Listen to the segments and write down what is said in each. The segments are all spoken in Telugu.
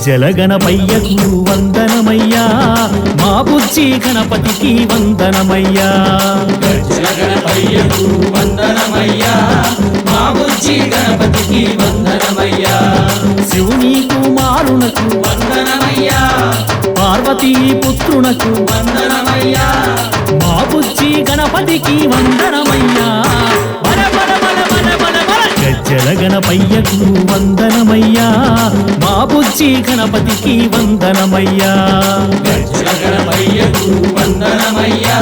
గజ్జల వందనమయ్యా మా బుజ్జి గణపతికి వందనమయ్యా జలగణపయ్యకు వందనమయ్యా. మా బుజ్జి గణపతికి వందనమయ్యా. శివుని కుమారునకు వందనమయ్యా. పార్వతీ పుత్రునకు వందనమయ్యా. మా బుజ్జి గణపతికి వందనమయ్యా. గజ్జల గణపయ్యకు వందనమయ్యా. మా బుజ్జి గణపతికి వందనమయ్యా. గజ్జల గణపయ్యకు వందనమయ్యా.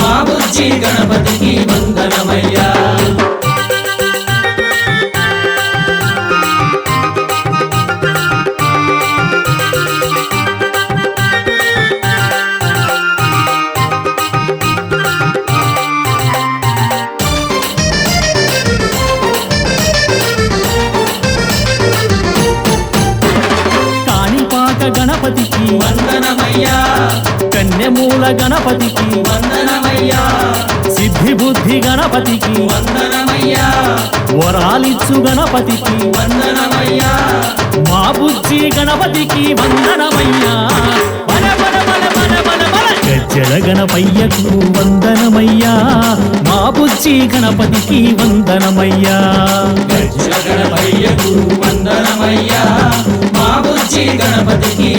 మా బుజ్జి గణపతికి గణపతికి వందనమయ్యా. కన్యమూల గణపతికి వందనమయ్యా. సిద్ధి బుద్ధి గణపతికి వందనమయ్యా. వరాలిచ్చు గణపతికి వందనమయ్యా. మా బుజ్జి గణపతికి వందనమయ్యా. గజ్జల గణపయ్యకు వందనమయ్యా. మా బుజ్జి గణపతికి వందనమయ్యా. గజ్జల గణపయ్యకు వందనమయ్యా. మా బుజ్జి గణపతికి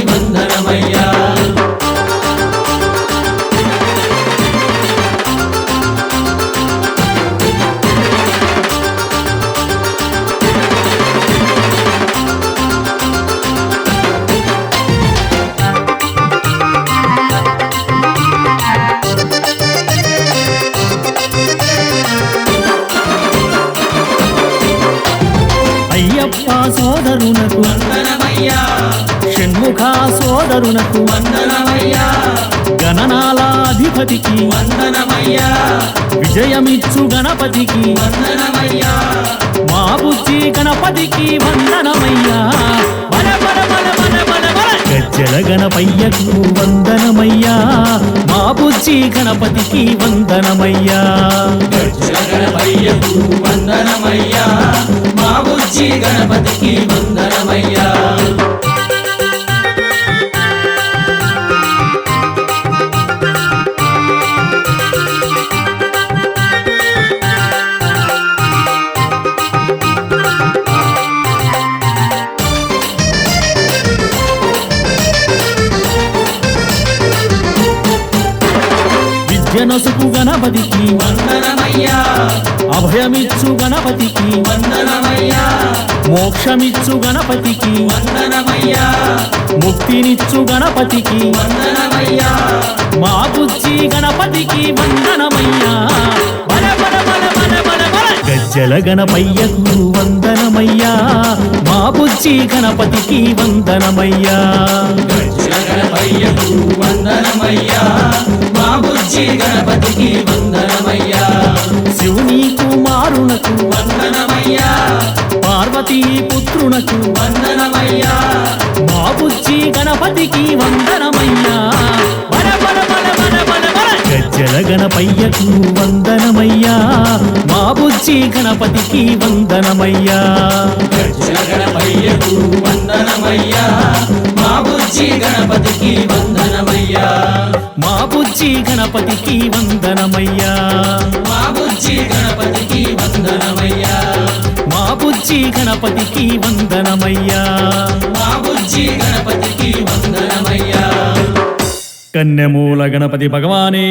సోదరునకు వందనమయ్యా. గణనాలాధిపతికి వందనమయ్యా. విజయమిచ్చు గణపతికి వందనమయ్యా. మా బుజ్జి గణపతికి వందనమయ్యా. గజ్జల గణపయ్యకు వందనమయ్యా. మా బుజ్జి గణపతికి వందనమయ్యా. గజ్జల గణపయ్యకు వందనమయ్యా. మా బుజ్జి గణపతికి వందనమయ్యా. విద్యనసుకు గణపతికి వందనమయ్యా. అభయమిచ్చు గణపతికి వందనమయ్యా. మోక్షమిచ్చు గణపతికి వందనమయ్యా. ముక్తినిచ్చు గణపతికి వందనమయ్యా. మా బుజ్జి గణపతికి వందనమయ్యా. గజ్జల గణపయ్యకు వందనమయ్యా. మా బుజ్జి గణపతికి వందనమయ్యా. గజ్జల గణపయ్యకు బుజ్జి గణపతికి వందనమయ్యా. శివుని కుమారునకు వందనమయ్యా. పార్వతీ పుత్రునకు వందనమయ్యా. మా బుజ్జి గణపతికి వందనమయ్యా. గజ్జల గణపయ్యకు వందనమయ్యా. మా బుజ్జి గణపతికి వందనమయ్యా. గజ్జల గణపయ్యకు వందనమయ్యా. మా బుజ్జి గణపతికి వందనమయ్యా బుజ్జి గణపతికి వందనమయ్యా. మా బుజ్జి గణపతికి వందనమయ్యా. మా బుజ్జి గణపతికి వందనమయ్యా. మా బుజ్జి గణపతికి వందనమయ్యా. కన్నెమూల గణపతి భగవానే!